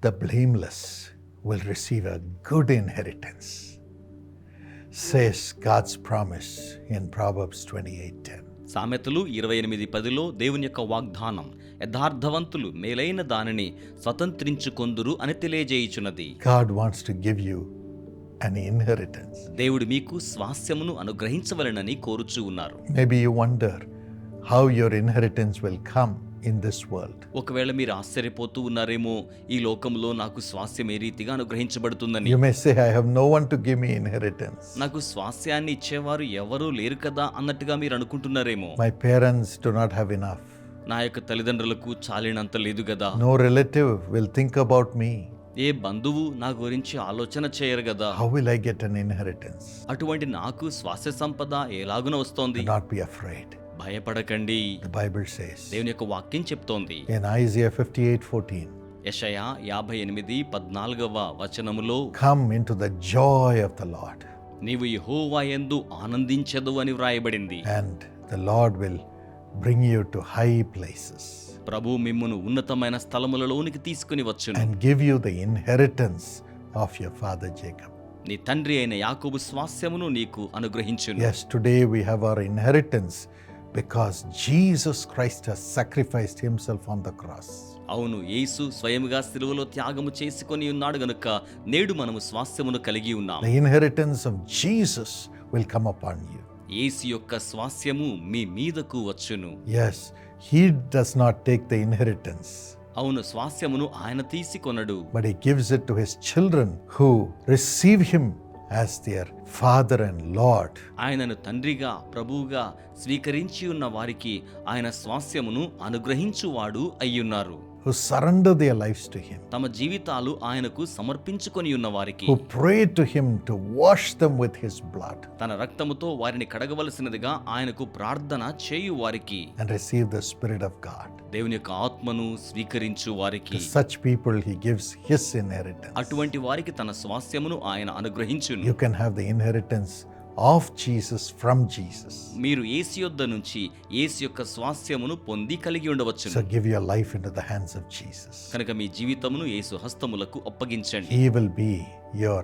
the blameless will receive a good inheritance, says God's promise in Proverbs 28:10. సామెతలు ఇరవై ఎనిమిది పదిలో దేవుని యొక్క వాగ్దానం యథార్థవంతులు మేలైన దానిని స్వతంత్రించుకొందురు అని తెలియజేయుచున్నది God wants to give you an inheritance. దేవుడు మీకు స్వాస్యమును అనుగ్రహించవలెనని కోరుచూ ఉన్నారు Maybe you wonder how your inheritance will come In this world. ఒకవేళ మీరు ఆశ్చర్యపోతూ ఉన్నారేమో ఈ లోకంలో నాకు స్వాస్యం ఏ రీతిగా అనుగ్రహించబడుతుందని You may say, I have no one to give me inheritance. నాకు స్వాస్యాన్ని ఇచ్చేవారు ఎవరూ లేరు కదా అన్నట్టుగా మీరు అనుకుంటున్నారేమో My parents do not have enough. నా యొక్క తల్లిదండ్రులకు చాలినంత లేదు కదా No relative will think about me. ఏ బంధువు నా గురించి ఆలోచన చేయరు కదా How will I get an inheritance? అటువంటి నాకు స్వాస్య సంపద ఎలాగున వస్తోంది not be afraid. భయపడకండి. బైబిల్ సేస్ దేవుని యొక్క వాక్యం చెప్తోంది. ఇన్ ఐజియా 58:14 యెషయా 58 14వ వచనములో come into the joy of the Lord నీవు యెహోవా యందు ఆనందించదు అని వ్రాయబడింది. And the Lord will bring you to high places ప్రభు మిమ్మును ఉన్నతమైన స్థలములలోనికి తీసుకుని వచ్చును. And give you the inheritance of your father Jacob నీ తండ్రి అయిన యాకూబు స్వాస్యమును నీకు అనుగ్రహించు as today we have inheritance because Jesus Christ has sacrificed himself on the cross. అవును యేసు స్వయముగా సిలువలో త్యాగము చేసుకొని ఉన్నాడు గనుక నేడు మనము స్వాస్యమును కలిగి ఉన్నాం The inheritance of Jesus will come upon you. యేసు యొక్క స్వాస్యము మీ మీదకు వచ్చును Yes, he does not take the inheritance, అవును స్వాస్యమును ఆయన తీసుకొనడు but he gives it to his children who receive him as their father and Lord ఆయనను తండ్రిగా ప్రభువుగా స్వీకరించి ఉన్న వారికి ఆయన స్వాస్యమును అనుగ్రహించువాడు అయ్యున్నారు. Who surrender their lives to him, తమ జీవితాలు ఆయనకు సమర్పించుకొని ఉన్న వారికి who pray to him to wash them with his blood తన రక్తముతో వారిని కడగవలసినదిగా ఆయనకు ప్రార్థన చేయు వారికి and receive the Spirit of God. దేవుని యొక్క ఆత్మను స్వీకరించు వారికి To such people, he gives his inheritance. అటువంటి వారికి తన స్వాస్యమును ఆయన అనుగ్రహించును You can have the inheritance of Jesus from Jesus. మీరు ఏసు యొద్ద నుంచి ఏసు యొక్క స్వాస్యమును పొంది కలిగి ఉండవచ్చును So give your life into the hands of Jesus. కనుక మీ జీవితమును యేసు హస్తములకు అప్పగించండి He will be your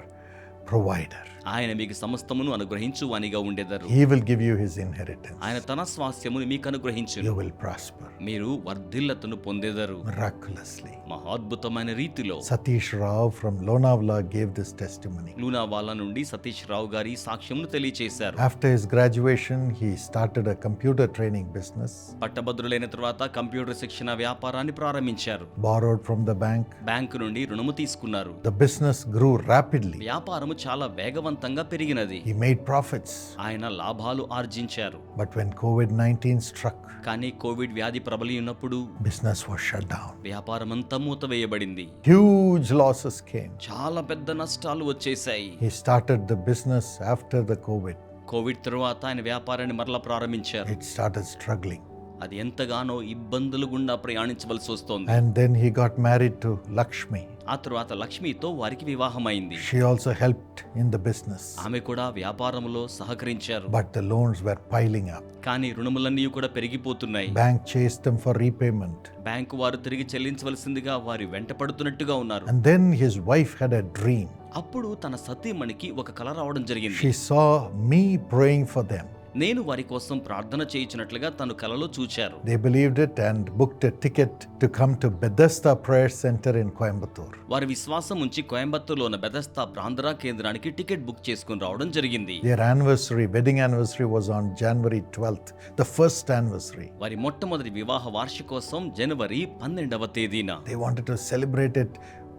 provider. ఆయన మీకు సమస్తమును అనుగ్రహించు వానిగా ఉండెదరు He will give you his inheritance. ఆయన తన స్వాస్యమును మీకు అనుగ్రహించును You will prosper మీరు వర్ధిల్లతను పొందెదరు miraculously. మహాద్భుతమైన రీతిలో Satish Rao from Lonavala gave this testimony. Lonavala నుండి సతీష్ రావు గారి సాక్ష్యమును తెలియచేశారు After his graduation, he started a computer training business, పట్టభద్రులైన తర్వాత కంప్యూటర్ శిక్షణ వ్యాపారాన్ని ప్రారంభించారు borrowed from the bank. Bank నుండి రుణము తీసుకున్నారు The business grew rapidly. వ్యాపారము చాలా వేగవంతంగా బలవంతంగా పెరిగినది. హి మేడ్ ప్రాఫిట్స్ ఆయన లాభాలు ఆర్జించారు. బట్ వెన్ కోవిడ్ 19 స్ట్రక్ కానీ కోవిడ్ వ్యాధి ప్రబలినప్పుడు బిజినెస్ వాస్ షట్ డౌన్ వ్యాపారం అంతా మూతవేయబడింది. హ్యూజ్ లాసెస్ కేమ్ చాలా పెద్ద నష్టాలు వచ్చేసాయి he started the business after the Covid Covid తర్వాత ఆయన వ్యాపారాన్ని మరలా ప్రారంభించారు. ఇట్ స్ట్రగ్లింగ్ అది ఎంతగానో ఇబ్బందులు గుండా ప్రయాణించవలసి వస్తోంది. And then he got married to Lakshmi ఆ తర్వాత లక్ష్మితో వారికి వివాహం అయింది she also helped in the business ఆమె కూడా వ్యాపారంలో సహకరించారు. But the loans were piling up కానీ రుణములన్నీ కూడా పెరిగిపోతున్నాయి. బ్యాంక్ చేస్తం ఫర్ రీపేమెంట్ బ్యాంకు వారు తిరిగి చెల్లించవలసిందిగా వారి వెంటపడుతున్నట్టుగా ఉన్నారు. And then his wife had a dream అప్పుడు తన సతీమణికి ఒక కల రావడం జరిగింది. She saw me praying for them నేను వారి కోసం ప్రార్థన చేయించినట్లుగా తను కలలో చూచారు. They believed and booked ticket to come to Bethesda prayer centre in Coimbatore వారి విశ్వాసం ఉంచి కోయంబత్తూర్లో ఉన్న బెదస్తా బ్రాంద్రా కేంద్రానికి టికెట్ బుక్ చేసుకుని రావడం జరిగింది. Their anniversary wedding anniversary was on January 12th the first anniversary వారి మొట్టమొదటి వివాహ వార్షికోసం జనవరి 12వ తేదీన. They wanted to celebrate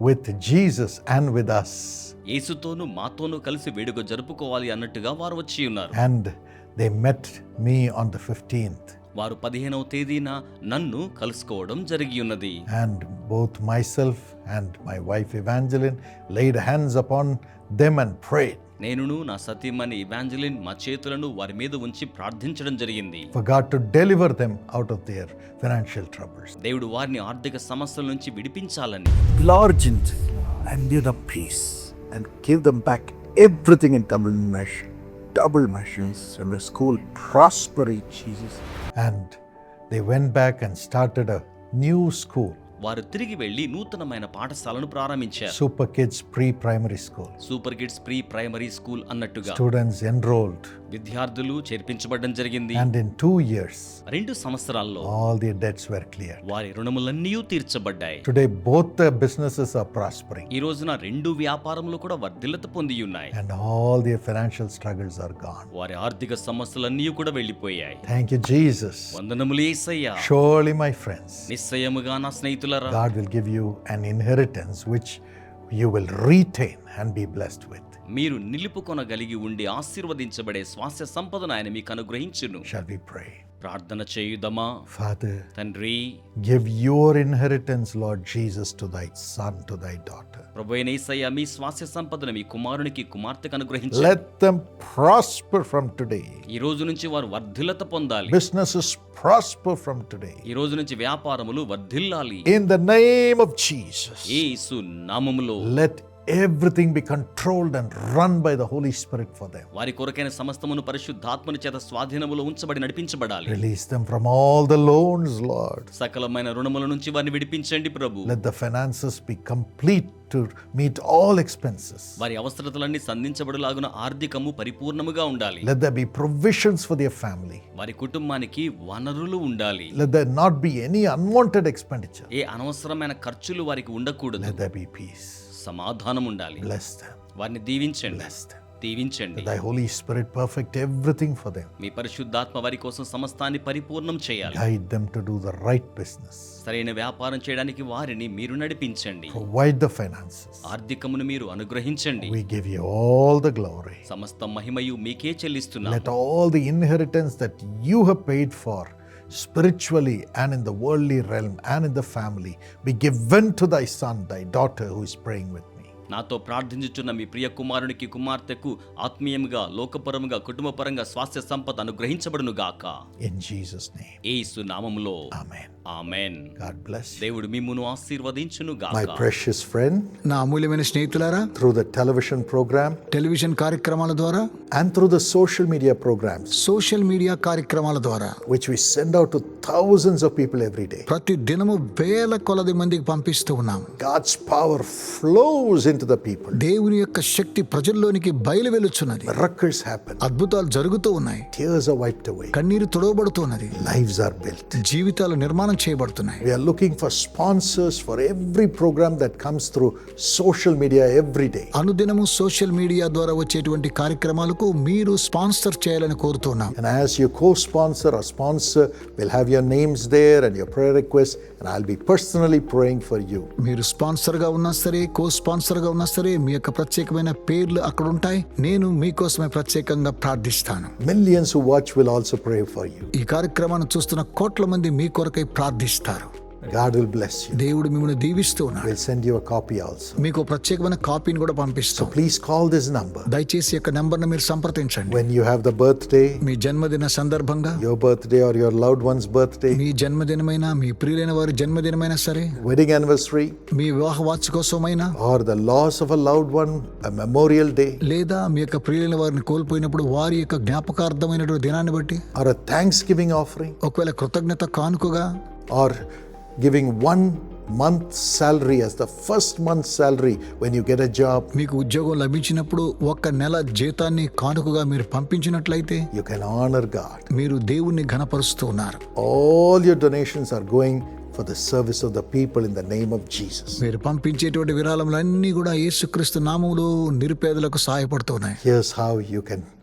with Jesus and with us. యేసుతోను మాతోను కలిసి వేడుక జరుపుకోవాలి అన్నట్టుగా వారు వచ్చి ఉన్నారు. And they met me on the fifteenth వారు పదిహేనవ తేదీన నన్ను కలుసుకోవడం జరిగి ఉన్నది and both myself and my wife Evangeline laid hands upon them and pray నేను నా సతీమణి ఇవాంజలిన్ మా చేతులను వారి మీద ఉంచి ప్రార్థించడం జరిగింది. To deliver them out of their financial troubles దేవుడు వారిని ఆర్థిక సమస్యల నుంచి విడిపించాలని. Large and you the peace and give them back everything in Tamil Nadu double measures, and the school prospered, Jesus. And they went back and started a new school వారు తిరిగి వెళ్ళి నూతనమైన పాఠశాలను ప్రారంభించారు. Super kids pre primary school super kids pre primary school అన్నట్టుగా students enrolled విద్యార్థులు చేర్పించబడడం జరిగింది. అండ్ ఇన్ ఇయర్స్ రెండు సంవత్సరాల్లో all the debts were clear వారి రుణములన్నీ తీర్చబడ్డాయి. Today both the businesses are prospering ఈ రోజున రెండు వ్యాపారములు కూడా వర్ధిల్లత పొంది ఉన్నాయి and all the financial struggles are వారి ఆర్థిక సమస్యలన్నీ కూడా వెళ్ళిపోయాయి థాంక్యూ జీసస్ వందనములు యేసయ్య. షోర్లీ మై ఫ్రెండ్స్ నిశ్చయముగా నా స్నేహితులు స్నేహితులరా God will give you an inheritance which you will retain and be blessed with. మీరు నిలుపుకొనగలిగి ఉండి ఆశీర్వదించబడే స్వాస్థ్య సంపదను ఆయన మీకు అనుగ్రహించును Shall we pray? ప్రార్థన చేయుదమా? ఫాదర్ తండ్రి give your inheritance Lord Jesus to thy son to thy daughter ప్రభు ఏనేసయ్య మీ స్వాస్య సంపదను మీ కుమారునికి కుమార్తెకు అనుగ్రహించి. Let them prosper from today ఈ రోజు నుంచి వారు వర్ధిల్లత పొందాలి. Business is prosper from today ఈ రోజు నుంచి వ్యాపారములు వర్ధిల్లాలి. In the name of Jesus యేసు నామములో. Let everything be controlled and run by the Holy Spirit for them. వారి కొరకైన సమస్తమును పరిశుద్ధాత్మని చేత స్వాధీనములో ఉంచబడి నడిపించబడాలి Release them from all the loans, Lord. సకలమైన రుణముల నుంచి వారిని విడిపించండి ప్రభు Let the finances be complete to meet all expenses. వారి అవసరతలన్నీ సంధించబడులాగున ఆర్థికము పరిపూర్ణముగా ఉండాలి Let there be provisions for their family. వారి కుటుంబానికి వనరులు ఉండాలి Let there not be any unwanted expenditure. ఏ అనవసరమైన ఖర్చులు వారికి ఉండకూడదు Let there be peace. సమాధానం ఉండాలి వారిని దీవించండి. దీవించండి. Thy Holy Spirit perfect everything for them మీ పరిశుద్ధాత్మ వారి కోసం సమస్తాన్ని పరిపూర్ణం చేయాలి. Guide them to do the right business సరైన వ్యాపారం చేయడానికి వారిని మీరు నడిపించండి. ప్రొవైడ్ ద ఫైనాన్సెస్ ఆర్థికమును మీరు అనుగ్రహించండి. We give you all the glory సమస్త మహిమయు మీకే చెల్లిస్తున్నాము. Let all the inheritance that you have paid spiritually and in the worldly realm and in the family be given to thy son, thy daughter who is praying with me. నాతో ప్రార్థించుచున్న మీ ప్రియ కుమారునికి కుమార్తెకు ఆత్మీయముగా లోకపరముగా కుటుంబపరంగా స్వాస్థ్య సంపద అనుగ్రహించబడును గాక In Jesus' name. ఏసు నామములో Amen. Amen God bless దేవుడు మిమ్మును ఆశీర్వదించును గాక. మై ప్రెషియస్ ఫ్రెండ్ నా అమూల్యమైన స్నేహితులారా through the television program television కార్యక్రమాల ద్వారా and through the social media program social media కార్యక్రమాల ద్వారా which we send out to thousands of people every day ప్రతి దినము వేల కొలది మందికి పంపిస్తూ ఉన్నాం. God's power flows in the people దేవుని యొక్క శక్తి ప్రజల్లోనికి బయలు వెలుచున్నది రక్కర్స్ హ్యాపెన్ అద్భుతాలు జరుగుతూ ఉన్నాయి. టియర్స్ ఆర్ వైప్డ్ అవే కన్నీరు తుడవబడుతున్నది. లైవ్స్ ఆర్ బిల్ట్ జీవితాలు నిర్మాణం చేయబడుతున్నాయి. Looking for sponsors for every program that comes through social media every day అనుదినము సోషల్ మీడియా ద్వారా వచ్చేటువంటి కార్యక్రమాలకు మీరు స్పాన్సర్ చేయాలని కోరుతున్నాం. And you co sponsor uh will have your names there and your prayer request I'll be personally praying for you మీరు sponsor ఉన్నా సరే కో స్పాన్సర్ ఉన్నా సరే మీ యొక్క ప్రత్యేకమైన పేర్లు అక్కడ ఉంటాయి. నేను మీకోసమే ప్రత్యేకంగా ప్రార్థిస్తాను. Millions watch will also pray for you ఈ కార్యక్రమాన్ని చూస్తున్న కోట్ల మంది మీ కొరకై ప్రార్థిస్తారు. God will bless you. దేవుడు మిమ్మల్ని దీవిస్తూ ఉన్నాడు We'll send you a copy also. మీకు ప్రత్యేకమైన కాపీని కూడా పంపిస్తాం Please call this number. దయచేసి యొక్క నెంబర్ను మీరు సంప్రదించండి When you have the birthday, మీ జన్మదిన సందర్భంగా your birthday or your loved one's birthday, మీ జన్మదినమైన మీ ప్రియులైన వారి జన్మదినమైనా సరే wedding anniversary, మీ వివాహ వార్షికోత్సవమైనా or the loss of a loved one, a memorial day, లేదా మీ యొక్క ప్రియులైన వారిని కోల్పోయినప్పుడు వారి యొక్క జ్ఞాపకార్థమైనటువంటి దినాన్ని బట్టి or a Thanksgiving offering, ఒకవేళ కృతజ్ఞత కానుకగా or giving one month's salary as the first month's salary when you get a job, మీకు ఉద్యోగం లభించినప్పుడు ఒక్క నెల జీతాన్ని కానుకగా మీరు పంపించినట్లయితే you can honor God. మీరు దేవుణ్ణి ఘనపరుస్తూ ఉన్నారు All your donations are going for the service of the people in the name of Jesus. మీరు పంపించేటువంటి విరాళములన్నీ కూడా యేసుక్రీస్తు నామములో నిరుపేదలకు సహాయపడుతున్నాయి Here's how you can